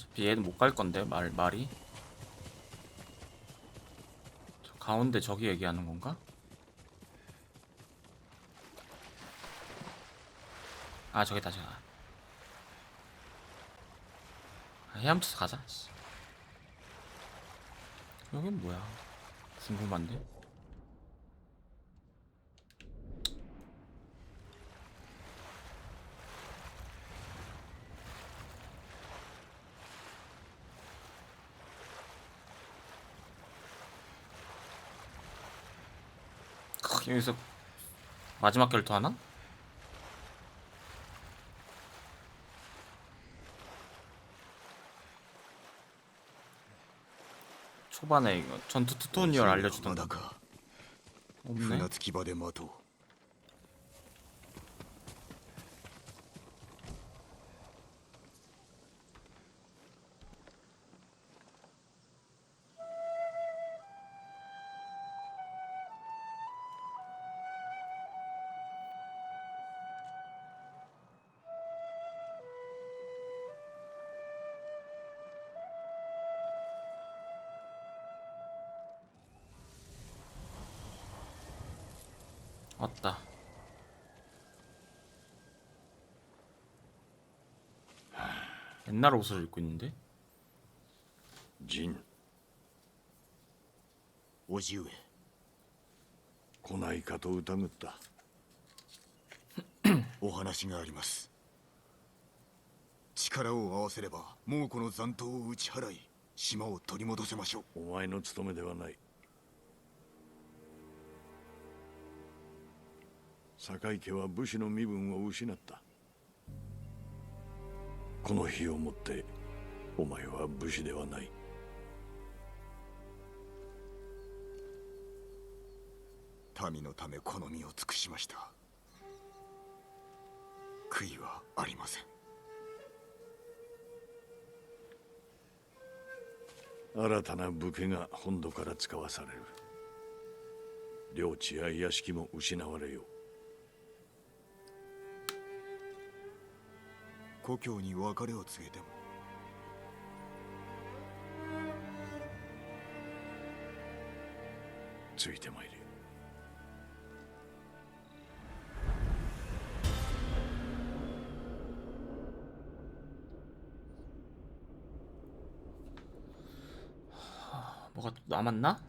어차피 얘는 못 갈 건데 말 말이. 저 가운데 저기 얘기하는 건가? 아 저기다 저기. 아, 헤엄쳐서 가자. 씨. 여긴 뭐야? 궁금한데. 크, 여기서 마지막 결투 하나? 초반에 이거 전투 튜토니얼 알려주던데 まだか 없네 船着き場で待とう 왔다 옛날 옷을 입고 있는데 陣叔父上来ないかと疑ったお話があります力を合わせれば猛虎の残党を打ち払い島を取り戻せましょうお前の務めではない 堺家は武士の身分を失った。この日をもってお前は武士ではない。民のため好みを尽くしました。悔いはありません。新たな武家が本土から使わされる。領地や屋敷も失われよう故郷に別れを告げてもついてまいれ아, 뭐가 또 남았나?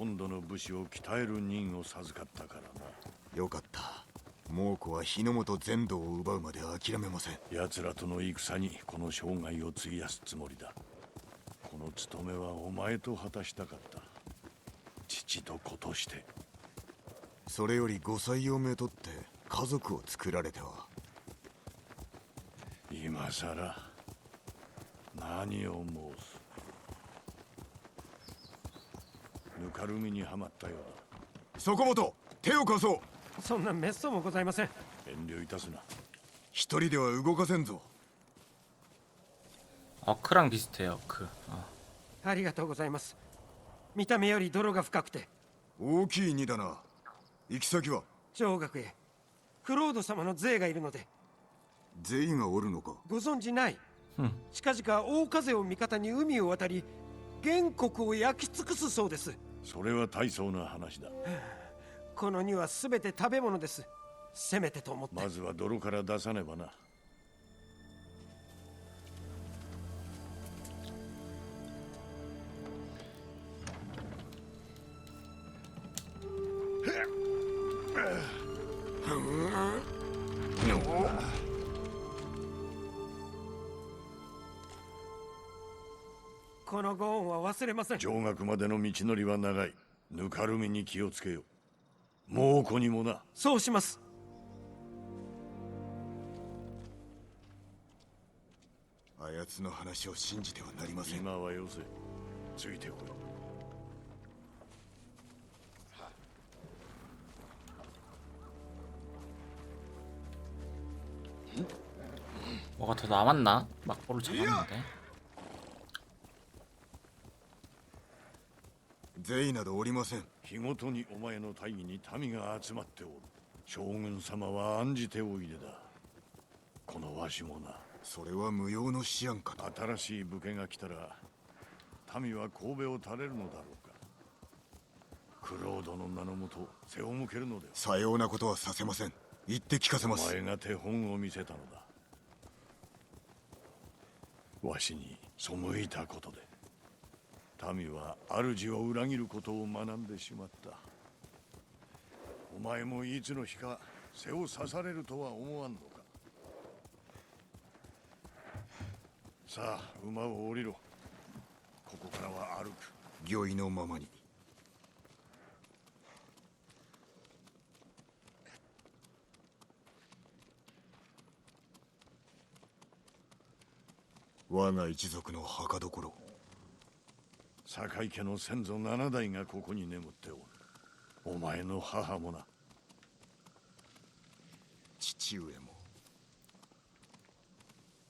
本土の武士を鍛える任を授かったからな。よかった。猛虎は日の本全土を奪うまで諦めません。奴らとの戦にこの生涯を費やすつもりだ。この務めはお前と果たしたかった。父と子として。それよりご採用めとって家族を作られては。今さら何を申すぬかるみにはまったようそこもと手を貸そうそんな滅相もございませんだ遠慮いたすな一人では動かせんぞ 어크랑 비슷해요 어크 어. ありがとうございます見た目より泥が深くて大きい荷だな行き先は上学へクロード様の税がいるので全員がおるのかご存じないうん近々大風を味方に海を渡り原国を焼き尽くすそうです それは大層な話だ。この荷は全て食べ物です。せめてと思って、まずは泥から出さねばなこのご恩は忘れません上学までの道のりは長いぬかるみに気をつけよう 猛虎にもなそうしますあやつの話を信じてはなりません今はよせついてこい뭐 뭐가 더 남았나? 막보를 잡았는데 ゼイなどおりません。日ごとにお前の大義に民が集まっておる。将軍様は案じておいでだ。このわしもな。それは無用の思案かと。新しい武家が来たら民は神戸を垂れるのだろうか。クロードの名のもと背を向けるのでは。さようなことはさせません。言って聞かせおます。前が手本を見せたのだ。わしに背いたことで民は主を裏切ることを学んでしまった。お前もいつの日か背を刺されるとは思わんのか。さあ馬を降りろ。ここからは歩く。御意のままに。我が一族の墓所。堺家の先祖七代がここに眠っておる。お前の母もな。父上も。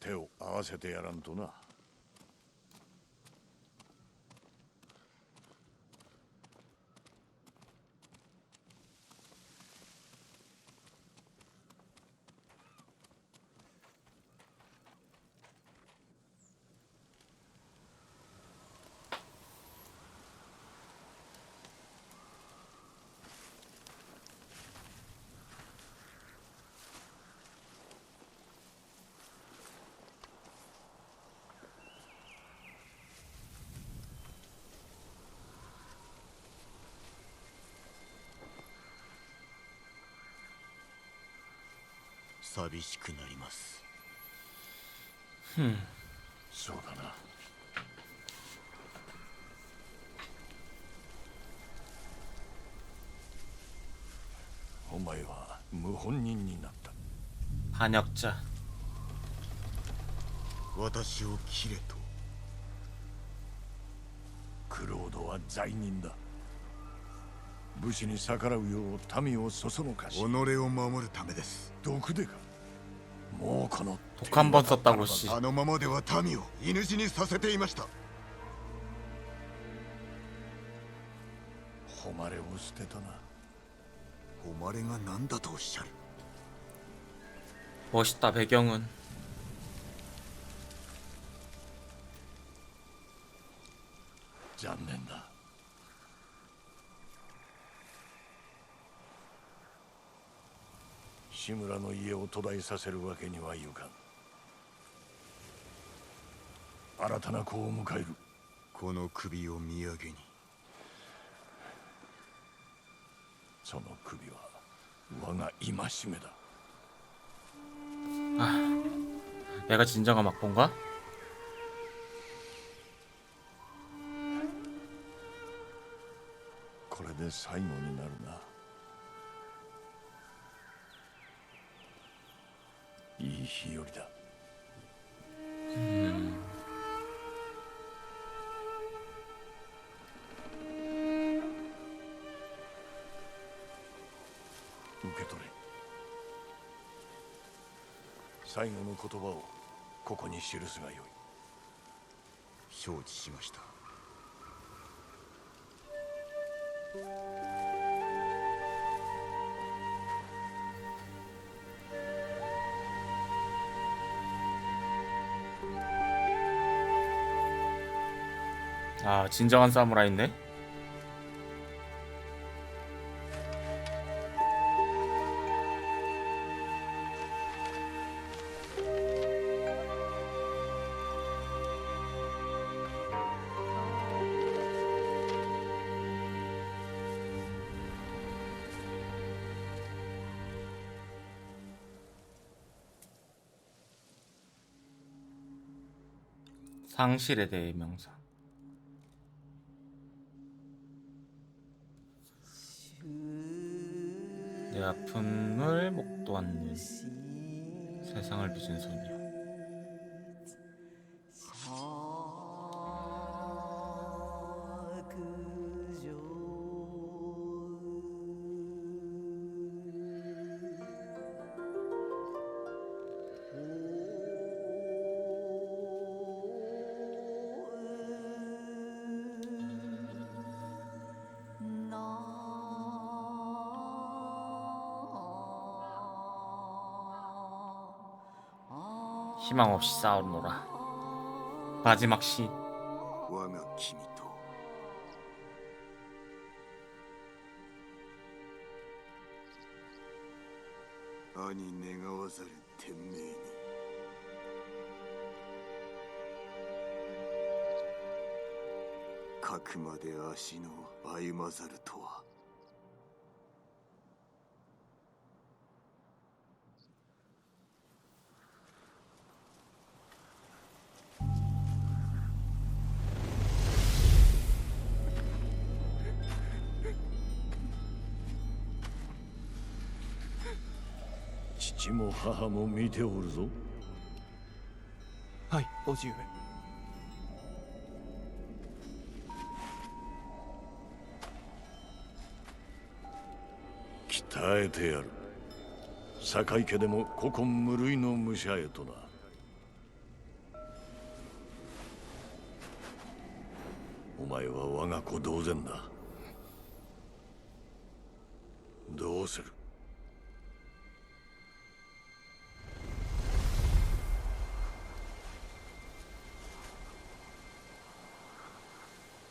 手を合わせてやらんとな寂しくなりますそうだなお前は謀反人になった 반역자 私を切れとクロードは罪人だ武士に逆らうよう民をそそのかし己を守るためです毒でか もうこの 독 한 번 썼다고 씨 あのままでは民を犬死にさせていました誉れを捨てたな誉れが何だとおっしゃる 멋있다 배경은 残念 志村の家を途絶えさせるわけにはいかん新たな子を迎えるこの首を土産にその首は我が戒めだ 내가 진정한 막본가? これで最後にな 日和だ。受け取れ。最後の言葉をここに記すがよい。承知しました。 아 진정한 사무라이네 '상실에 대해 명상 「 내 아픔을 목도 않는 세상을 빚은 소녀. 희망 없이 싸우노 라. 마지막 시. 아니 내가 와서를 템메니 가크마데 아시노 아이마자르 토와 母も見ておるぞ。はい叔父上。鍛えてやる。堺家でも古今無類の武者へとな。お前は我が子同然だ。どうする？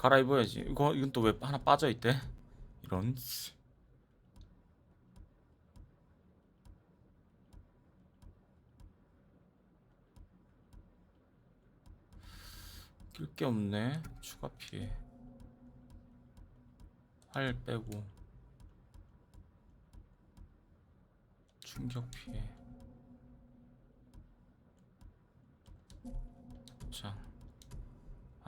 갈아입어야지. 이거 이건 또 왜 하나 빠져 있대? 이런 씨. 낄게 없네. 추가 피해. 활 빼고. 충격 피해. 자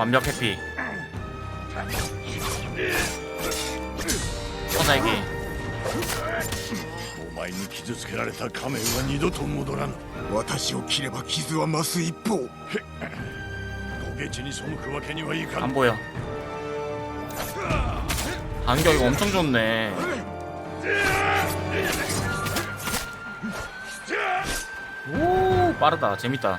완벽 해피. 터날기. 안 보여. 반격이 엄청 좋네. 오 빠르다. 재밌다.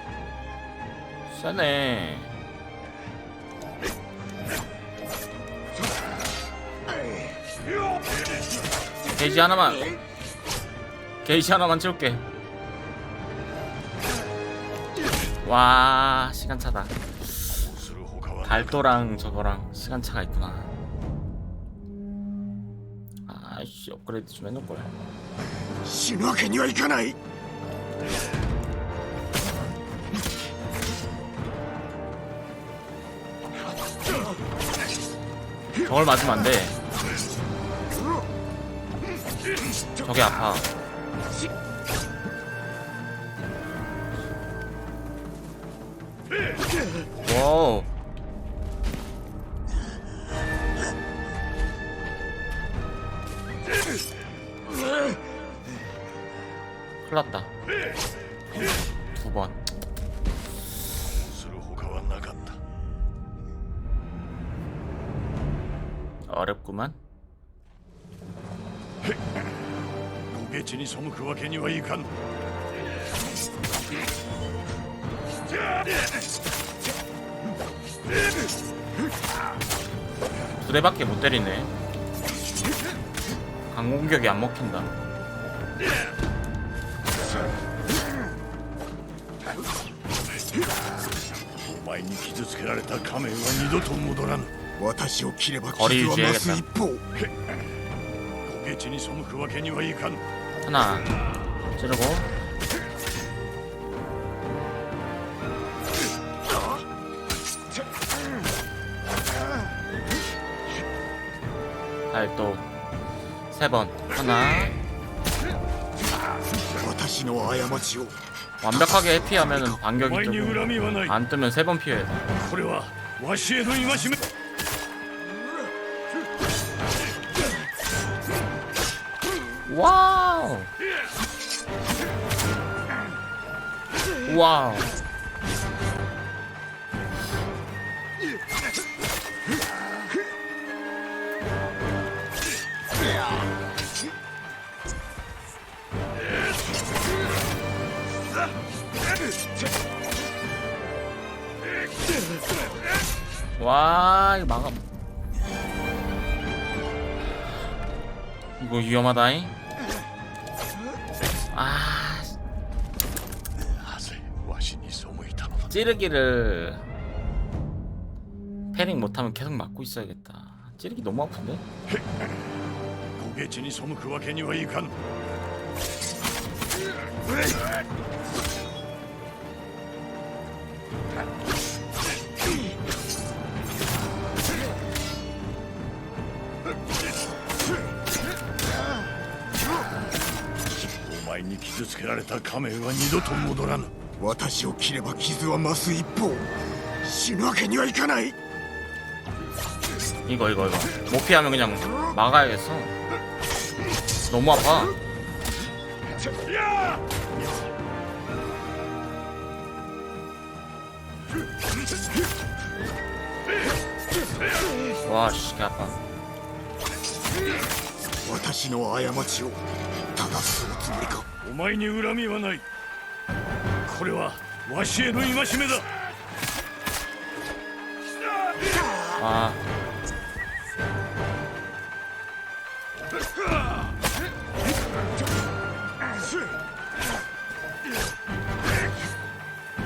세네 돼지 하나만 게이지 하나만 채울게 와 시간차다 する他は 발도랑 저거랑 시간차가 있구나 아이씨 업그레이드 좀 해놓을걸 死ぬわけにはいかない 저걸 맞으면 안 돼. 저게 아파. 와우 두 대밖에 못 때리네. 강공격이 안 먹힌다. 거리 유지해야겠다. 하나 찌르고. 세 번. 하나. 완벽하게 회피하면 반격이 뜨고 안 뜨면 세 번 피해야 돼. 와우. 와우. 와 이거 막아. 이거 위험하다잉. 아 찌르기를 패링 못하면 계속 맞고 있어야겠다. 찌르기 너무 아픈데? 고개 진이 소무 그와 괜히 와이간? に傷つけられた仮面は二度と戻らぬ私を切れば傷は増す一方死ぬわけにはいかない 이거 이거 이거 못 피하면 그냥 막아야겠어 너무 아파 와씨 개 아파 私の過ちを正すおつもりか お前に恨みはないこれはわしへの戒めだ 아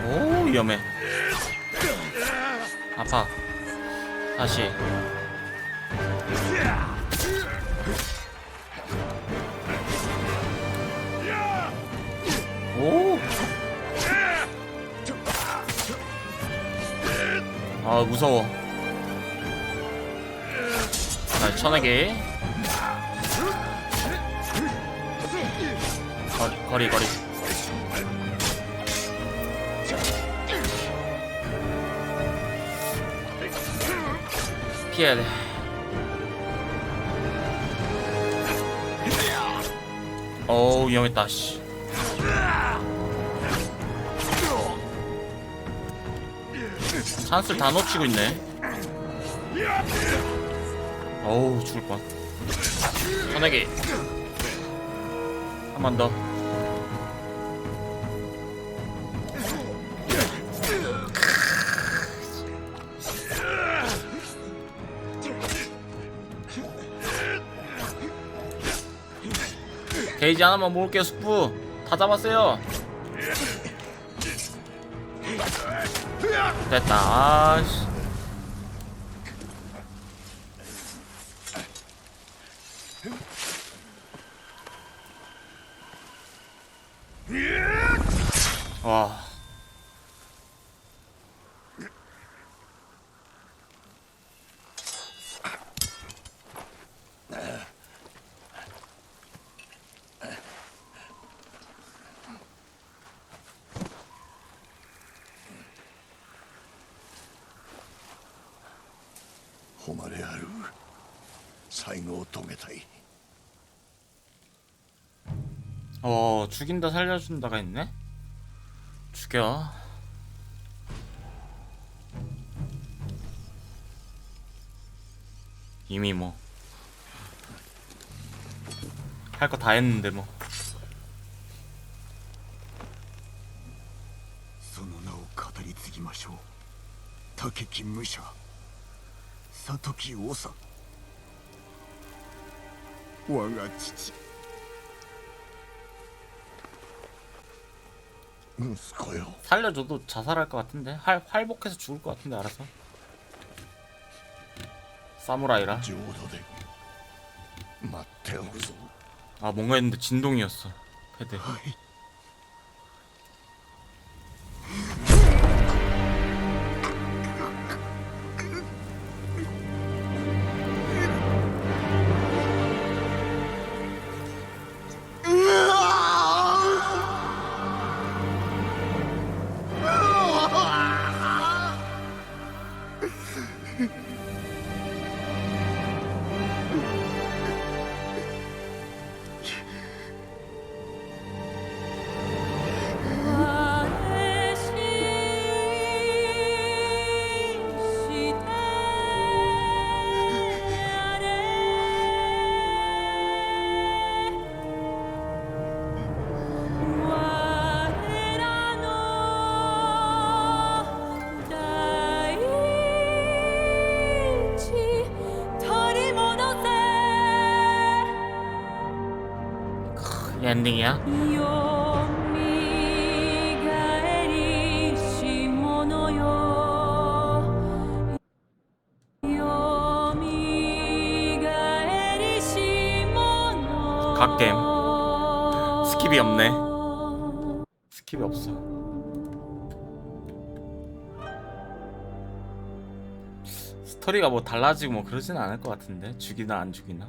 오 위험해 아파 다시 아 무서워. 자 천하게. 거리 거리. 피해야 돼. 어우 위험했다 씨. 찬스를 다 놓치고 있네. 어우 죽을 뻔. 전화기. 한 번 더. 게이지 하나만 모을게요 스프 다 잡았어요 됐다. 아씨. 와 誉れある最後を遂げたい 어 죽인다 살려준다가 있네 죽여 이미 뭐 할 거 다 했는데 뭐 その名を語り継ぎましょう竹木武者 里木長我が父息子よ 살려줘도 자살할 것 같은데 활, 활복해서 죽을 것 같은데 알아서 사무라이라 浄土で待っておるぞ 아 뭔가 했는데 진동이었어 패드 愛 엔딩이야? 갓겜 스킵이 없네. 스킵이 없어. 스토리가 뭐 달라지고 뭐 그러진 않을 것 같은데? 죽이나 안 죽이나?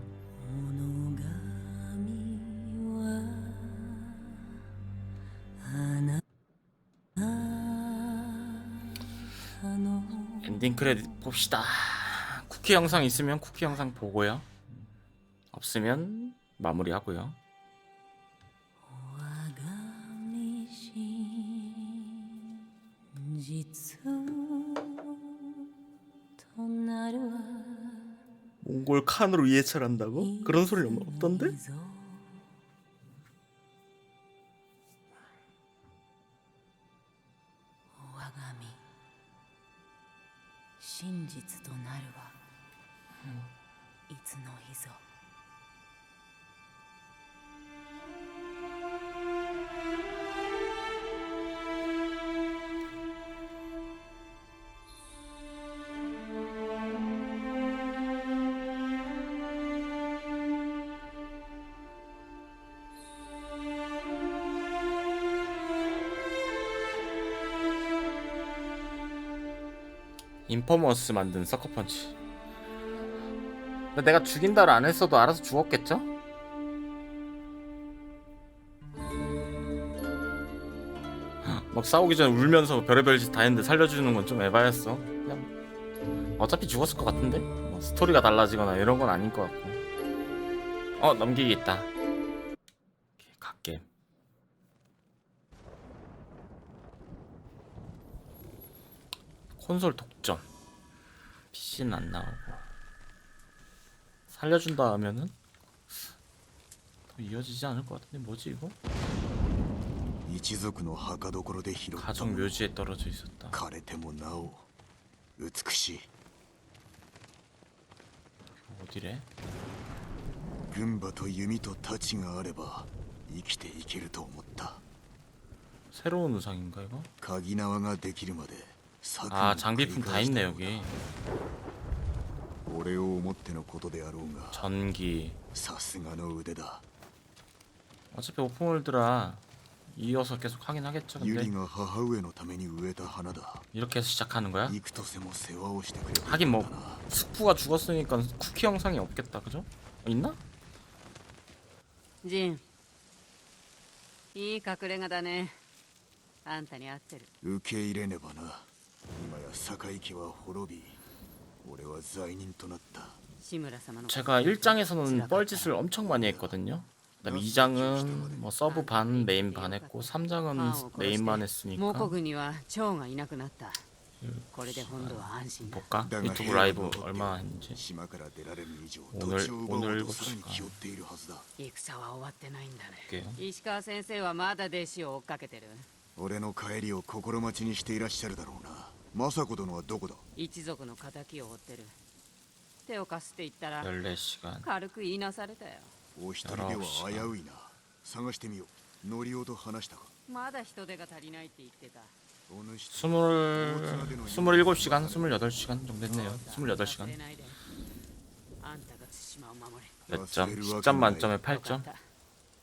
엔딩 크레딧 봅시다. 쿠키 영상 있으면 쿠키 영상 보고요. 없으면 마무리하고요. 몽골 칸으로 이해철한다고? 그런 소리 없던데? 인퍼머스 만든 서커펀치 내가 죽인다를 안 했어도 알아서 죽었겠죠? 막 싸우기 전에 울면서 별의별 짓 다 했는데 살려주는 건 좀 에바였어 그냥 어차피 죽었을 것 같은데? 뭐 스토리가 달라지거나 이런 건 아닌 것 같고 어 넘기겠다 갓겜 콘솔 독점 PC는 안 나오고 살려준다 하면은 더 이어지지 않을 것 같은데 뭐지 이거? 一族の墓所で拾った 가족 もの 묘지에 떨어져 있었다 枯れてもなお美しい 어디래? 軍馬と弓と太刀があれば 生きていけると思った 새로운 의상인가 이거? 鍵縄ができるまで 策を 아 장비품 다 繰り返した 있네 ようだ 여기 俺を思ってのことであろうが 전기 さすがの腕だ 어차피 오픈월드라 이어서 계속 하긴 하겠죠 ユリ 근데 が母上のために植えた花だ 이렇게 해서 시작하는 거야? 幾とせも世話をしてくればよかった 하긴 뭐 な 스쿠가 죽었으니까 쿠키 영상이 없겠다 그죠? 어, 있나? ジンいい隠れ家だねあんたに合ってる受け入れねばな 今や堺家は滅び俺は罪人となった 志村様の 제가 1장에서는 뻘짓을 엄청 많이 했거든요 그다음에 2장은 뭐 서브 반 메인 반 했고 3장은 메인만 蒙 했으니까 古軍には長がいなくなったこれで本土は安心だ 볼까? だが 유튜브 部屋 라이브 に残って 얼마나 했는지 島から出られる以上 오늘 土地を奪おう 오늘 と 일곱 さらに 시간 気負っているはずだ戦は終わってないんだね 볼게요 石川先生はまだ弟子を追っかけてる俺の帰りを心待ちにしていらっしゃるだろうな 政子殿はどこだ一族の敵を追ってる手を貸すって言ったら 14시간 軽く言いなされたよお一人では危ういな探してみようノリオと話したかまだ人手が足りないって言ってたお主 스물 27시간 28시간 정도 됐네요 28시간 忘れないであんたが対馬を守れ 몇 점? 10점 만점에 8점 わかった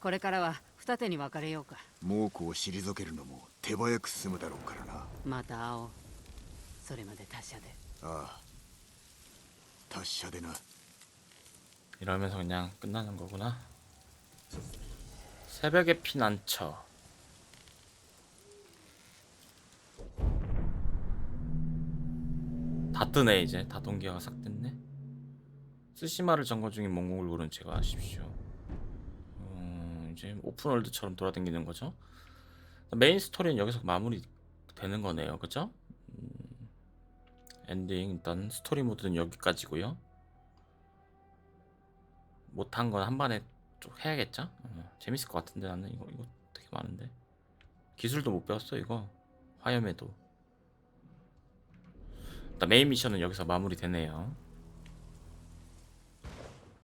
これからは二手に分かれようか猛虎を退けるのも手早く進むだろうからなまた会おう それまで他社でああ達者でな 이러면서 그냥 끝나는 거구나 새벽에 피난처 다 뜨네 이제 다 동기화가 싹 됐네 스시마를 점거 중인 몽골 굴은 제가 아십시오 음, 이제 오픈월드처럼 돌아다니는 거죠 메인 스토리는 여기서 마무리 되는 거네요 그죠? 음, 엔딩 일단 스토리 모드는 여기까지고요. 못한 건 한 번에 좀 해야겠죠? 어, 재밌을 것 같은데 나는 이거 이거 되게 많은데. 기술도 못 배웠어 이거. 화염에도. 메인 미션은 여기서 마무리되네요